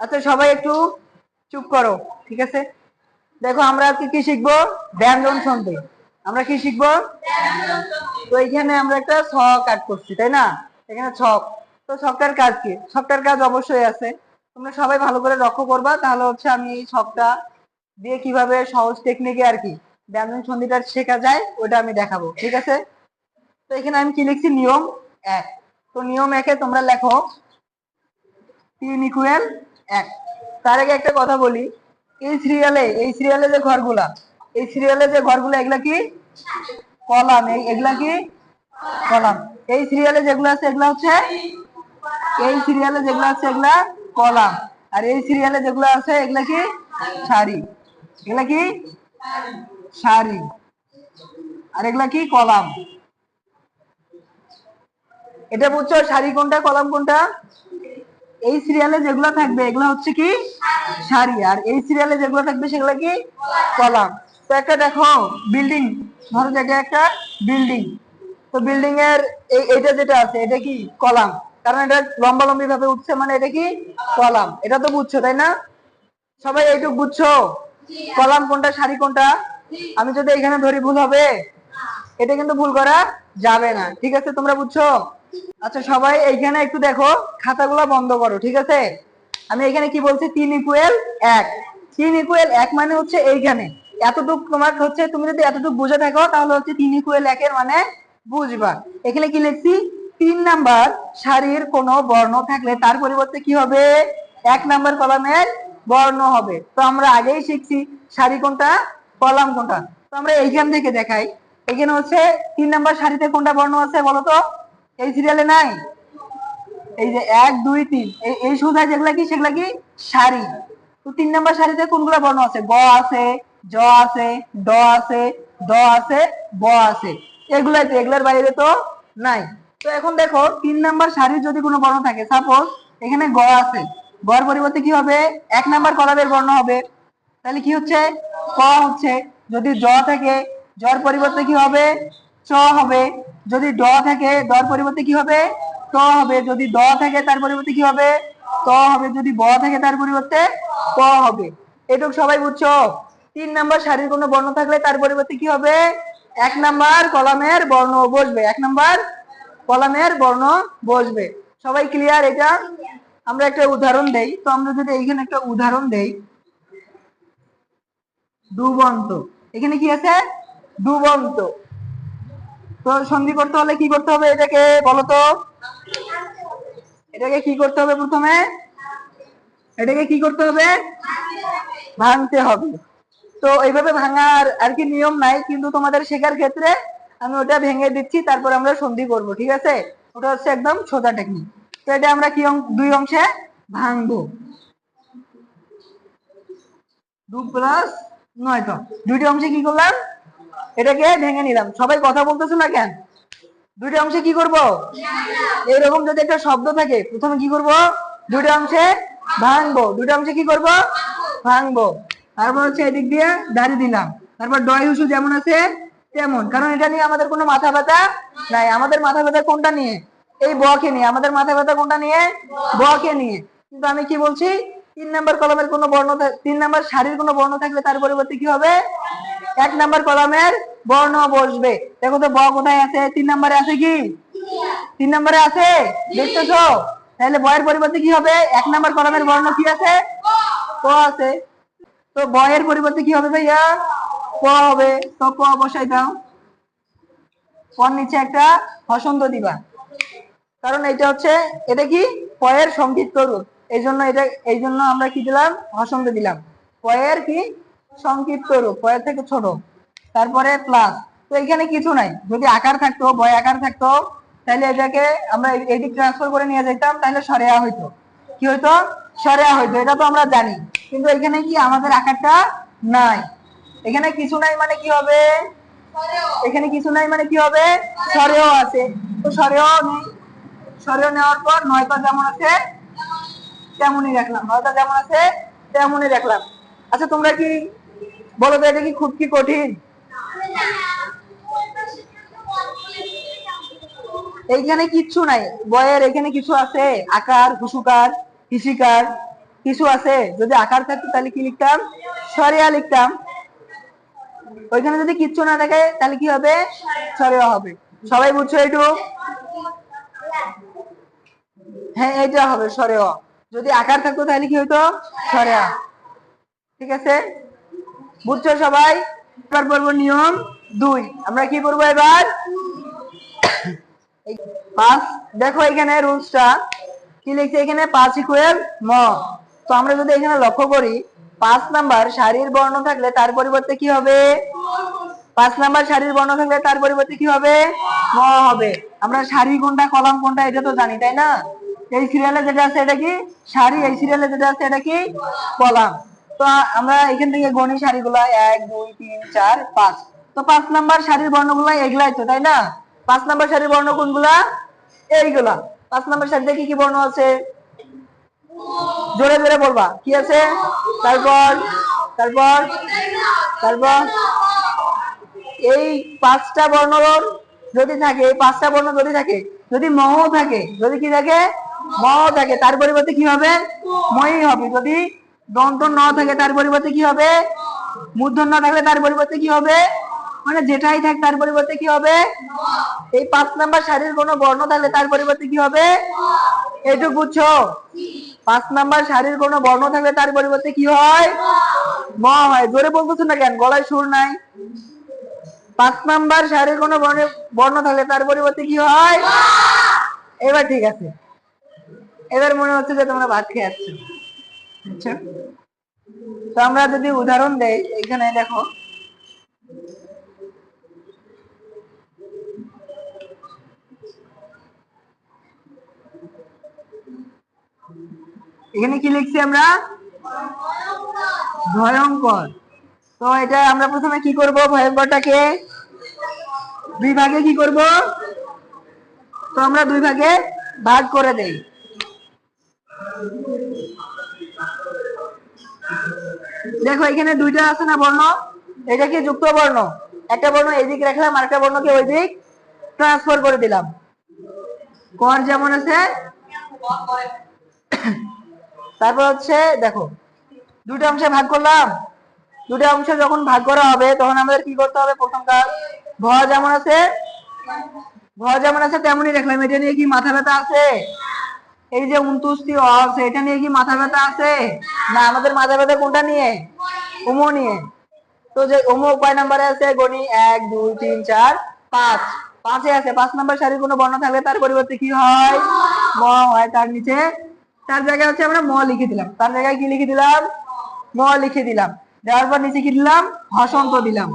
আচ্ছা সবাই একটু চুপ করো, ঠিক আছে? দেখো, আমরা আজকে কি শিখব? ব্যঞ্জন সন্ধি। আমরা কি শিখব? তো এইখানে আমরা একটা ছক কাট করছি, তাই না? এখানে ছক। তো ছকটার কাজ কি? ছকটার কাজ অবশ্যই আছে। তোমরা সবাই ভালো করে লক্ষ্য করবা, তাহলে হচ্ছে আমি এই ছকটা দিয়ে কীভাবে সহজ টেকনিকে আর কি ব্যঞ্জন সন্ধিটা শেখা যায়, ওটা আমি দেখাবো, ঠিক আছে? তো এখানে আমি কি লিখছি? নিয়ম এক। তো নিয়ম একে তোমরা লেখো। তিন এক। তার আগে একটা কথা বলি। এই সিরিয়ালে এই সিরিয়ালে যে ঘরগুলা, এই সিরিয়ালে যে ঘরগুলা, এগুলা কি? কলাম। এগুলা কি? কলাম। এই সিরিয়ালে যেগুলো আছে, এগুলা হচ্ছে? এই সিরিয়ালে যেগুলো আছে, এগুলা কলাম। আর এই সিরিয়ালে যেগুলো আছে, এগুলা কি? সারি এগুলা কি? সারি আর এগুলা কি? কলাম। এটা বুঝছ? সারি কোনটা, কলাম কোনটা? এই সিরিয়ালে যেগুলো থাকবে, এগুলো হচ্ছে কি? সারি আর এই সিরিয়ালে যেগুলো থাকবে, সেগুলো কি? কলাম। তো একটা দেখো বিল্ডিং ধরো যে একটা বিল্ডিং তো বিল্ডিং এর এই এটা যেটা আছে, এটা কি? কলাম। কারণ এটা লম্বা লম্বি ভাবে উঠছে মানে এটা কি? কলাম। এটা তো বুঝছ, তাই না? সবাই এইটুকু বুঝছ? কলাম কোনটা সারি কোনটা? আমি যদি এখানে ধরি, ভুল হবে? এটা কিন্তু ভুল করা যাবে না। ঠিক আছে, তোমরা বুঝছ? আচ্ছা সবাই এইখানে একটু দেখো, খাতাগুলো বন্ধ করো, ঠিক আছে? আমি এখানে কি বলছি? তিন ইকুয়াল এক। তিন ইকুয়াল এক মানে হচ্ছে এইখানে। এতটুক তোমার হচ্ছে, তুমি যদি এতটুক বুঝে থাকো, তাহলে হচ্ছে তিন ইকুয়াল একের মানে বুঝবা। এখানে কি লিখছি? তিন নাম্বার সারির কোনো বর্ণ থাকলে তার পরিবর্তে কি হবে? এক নাম্বার কলামের বর্ণ হবে। তো আমরা আগেই শিখছি, সারি কোনটা? কলাম কোনটা? তো আমরা এইখান থেকে দেখাই। এখানে হচ্ছে তিন নাম্বার সারিতে কোনটা বর্ণ আছে বলো তো? এই সিরিয়ালে নাই? এই যে এক, দুই, তিন, এই সুধায় যেগুলা কি, সেগুলা কি? সারি তো তিন নাম্বার সারিতে কোনগুলা বর্ণ আছে? গ আছে, জ আছে, ড আছে, দ আছে, ব আছে। এগুলাই তো এগুলার বাইরে তো নাই। তো এখন দেখো, তিন নাম্বার সারির যদি কোনো বর্ণ থাকে সাপোজ এখানে গ আছে। গর পরিবর্তে কি হবে? এক নাম্বার কলামের বর্ণ হবে। তাহলে কি হচ্ছে? ক হচ্ছে। যদি জ থাকে, জর পরিবর্তে কি হবে? চ হবে। যদি ড থাকে ডর পরিবর্তে কি হবে? ট হবে। যদি দ থাকে, তার পরিবর্তে কি হবে? ত হবে। যদি ব থাকে, তার পরিবর্তে ক হবে। এটুকু সবাই বুঝছ? তিন নাম্বার সারির কোনো বর্ণ থাকলে তার পরিবর্তে কি হবে? এক নাম্বার কলামের বর্ণ বসবে। এক নাম্বার কলামের বর্ণ বসবে। সবাই ক্লিয়ার এটা? আমরা একটা উদাহরণ দেই। তো আমরা যদি এইখানে একটা উদাহরণ দেই। ডুবন্ত এখানে কি আছে? ডুবন্ত তো সন্ধি করতে হলে কি করতে হবে এটাকে বলতো এটাকে কি করতে হবে প্রথমে? এটাকে কি করতে হবে? ভাঙতে হবে। তো এইভাবে ভাঙার আর কি নিয়ম নাই, কিন্তু তোমাদের শেখার ক্ষেত্রে আমি ওটা ভেঙে দিচ্ছি, তারপর আমরা সন্ধি করব, ঠিক আছে? ওটা হচ্ছে একদম সোজা টেকনিক তো এটা আমরা কি দুই অংশে ভাঙবো। দু প্লাস নয় তো দুইটি অংশে কি করলাম? এটাকে ভেঙে নিলাম। সবাই কথা বলতেছো না কেন? দুইটা অংশে কি করব? এরকম যদি একটা শব্দ থাকে, প্রথমে কি করব? দুইটা অংশে ভাঙবো। দুইটা অংশে কি করব? ভাঙবো। তারপর হচ্ছে এদিক দিয়ে দাঁড়িয়ে দিলাম। তারপর ডয় হুসু যেমন আছে, তেমন। কারণ এটা নিয়ে আমাদের কোনো মাথা ব্যথা নাই। আমাদের মাথা ব্যথা কোনটা নিয়ে? এই বকে নিয়ে। আমাদের মাথা ব্যথা কোনটা নিয়ে? বকে নিয়ে। কিন্তু আমি কি বলছি? তিন নাম্বার কলমের কোনো বর্ণ তিন নাম্বার শাড়ির কোনো বর্ণ থাকলে তার পরিবর্তে কি হবে? এক নাম্বার কলামের বর্ণ বসবে। দেখো তো ব কোথায় আছে? তিন নাম্বারে আছে কি? তিন নাম্বারে আছে? দেখতেছো? তাহলে বয়ের পরিবর্তে কি হবে? এক নাম্বার কলামের বর্ণ কি আছে? ক আছে। তো বয়ের পরিবর্তে কি হবে ভাইয়া? ক হবে। তো ক বসাই দাও। পর নিচে একটা হসন্ত দিবা। কারণ এটা হচ্ছে, এটা কি? পয়ের সংক্ষিপ্ত রূপ। এই জন্য এটা এই জন্য আমরা কি দিলাম? হসন্ত দিলাম। পয়ের কি? সংক্ষিপ্ত রূপ পয়ের থেকে ছোট। তারপরে প্লাস তো এখানে কিছু নাই। যদি আকার থাকতো, বয় আকার থাকতো, তাহলে এটাকে আমরা এইদিক ট্রান্সফার করে নিয়ে যেতাম, তাহলে সরেয়া হইতো। কি হইতো? সরেয়া হইতো। এটা তো আমরা জানি। কিন্তু এখানে কি আমাদের আকারটা নাই? এখানে কিছু নাই মানে কি হবে? এখানে কিছু নাই মানে কি হবে? সরেও আছে। তো সরেও নেই। সরেও নেওয়ার পর নয়টা যেমন আছে, তেমনই রাখলাম। নয়টা যেমন আছে, তেমনই রাখলাম। আচ্ছা তোমরা কি বলো তো, এটা কি খুব কি কঠিন? এইখানে কিচ্ছু নাই। বয়ের এখানে কিছু আছে। আকার, হুসুকার, হিসিকার, কিছু আছে। যদি আকার থাকতো তাহলে কি লিখতাম? সরিয়া লিখতাম। ওইখানে যদি কিচ্ছু না থাকে, তাহলে কি হবে? সরিয়া হবে। সবাই বুঝছ এইটু? হ্যাঁ এইটা হবে, সরেয়া। যদি আকার থাকতো তাহলে কি হতো সরেয়া। ঠিক আছে? বুঝছ সবাই? এবার নিয়ম দুই। আমরা কি করব এবার? দেখো এখানে রুলসটা। কি লিখছে এখানে? পাঁচ ইকুয়াল ম। তো আমরা যদি এখানে লক্ষ্য করি, পাঁচ নাম্বার শাড়ির বর্ণ থাকলে তার পরিবর্তে কি হবে? পাঁচ নাম্বার শাড়ির বর্ণ থাকলে তার পরিবর্তে কি হবে? ম হবে। আমরা শাড়ি কোনটা, কলাম কোনটা, এটা তো জানি, তাই না? এই সিরিয়ালে যেটা আছে, এটা কি? শাড়ি এই সিরিয়ালে যেটা আছে, এটা কি? কলাম। তো আমরা এখান থেকে গণি শাড়িগুলা এক, দুই, তিন, চার, পাঁচ। তো পাঁচ নাম্বার শাড়ির বর্ণগুলা এগুলাই তো, তাই না? পাঁচ নাম্বার শাড়ির বর্ণ কোনগুলা? এইগুলা। পাঁচ নাম্বার শাড়িতে কি কি বর্ণ আছে? জোরে জোরে বলবা। কি আছে? তারপর তারপর তারপর। এই পাঁচটা বর্ণ যদি থাকে, এই পাঁচটা বর্ণ যদি থাকে, যদি মহ থাকে, যদি কি থাকে? মহ থাকে। তার পরিবর্তে কি হবে? ময়ই হবে। যদি দন্ত ন থাকে তার পরিবর্তে কি হবে? মূর্ধন্য থাকলে তার পরিবর্তে কি হবে? মানে যেটাই থাক তার পরিবর্তে কি হবে? এই পাঁচ নাম্বার শাড়ির কোনো বর্ণ থাকলে তার পরিবর্তে কি হবে? এইটুকু বুঝছ? পাঁচ নাম্বার শাড়ির কোনো বর্ণ থাকলে তার পরিবর্তে কি হয়? ম হয়। জোরে বলতেছো না কেন? গলায় সুর নাই। পাঁচ নাম্বার শাড়ির কোনো বর্ণ থাকলে তার পরিবর্তে কি হয়? এবার ঠিক আছে। এবার মনে হচ্ছে যে তোমরা ভাত খেয়ে যাচ্ছ আচ্ছা। তো আমরা যদি উদাহরণ দেই, এখানে দেখো। এখানে কি লিখছি আমরা? ভয়ঙ্কর। তো এটা আমরা প্রথমে কি করব? ভয়ঙ্করটাকে দুই ভাগে কি করব? তো আমরা দুই ভাগে ভাগ করে দেই। দেখো, এখানে দুইটা আছে না বর্ণ? এটা কি যুক্ত বর্ণ একটা বর্ণ এদিক রাখলাম, আর একটা বর্ণকে ওই দিক ট্রান্সফার করে দিলাম। কর যেমন আছে? তারপর হচ্ছে, দেখো দুটো অংশে ভাগ করলাম। দুটো অংশে যখন ভাগ করা হবে, তখন আমাদের কি করতে হবে প্রথম কাজ? ভ যেমন আছে ভ যেমন আছে, তেমনই দেখলাম এটা নিয়ে কি মাথা ব্যথা আছে? এই যে উনতুষ্টি অ আছে এটা নিয়ে কি মাথা ব্যথা আছে? না, আমাদের মাথা ব্যথা কোনটা নিয়ে? উমো নিয়ে। তো যে উমো কয় নাম্বারে আছে? গণি এক, দুই, তিন, চার, পাঁচ। পাঁচে আছে, পাঁচ নাম্বার সারির কোনো বর্ণ থাকলে তার পরিবর্তে কি হয়? ম হয় তার নিচে। তার জায়গায় হচ্ছে আমরা ম লিখে দিলাম। তার জায়গায় কি লিখে দিলাম? ম লিখে দিলাম। দেওয়ার পর নিচে কি দিলাম? হসন্ত দিলাম।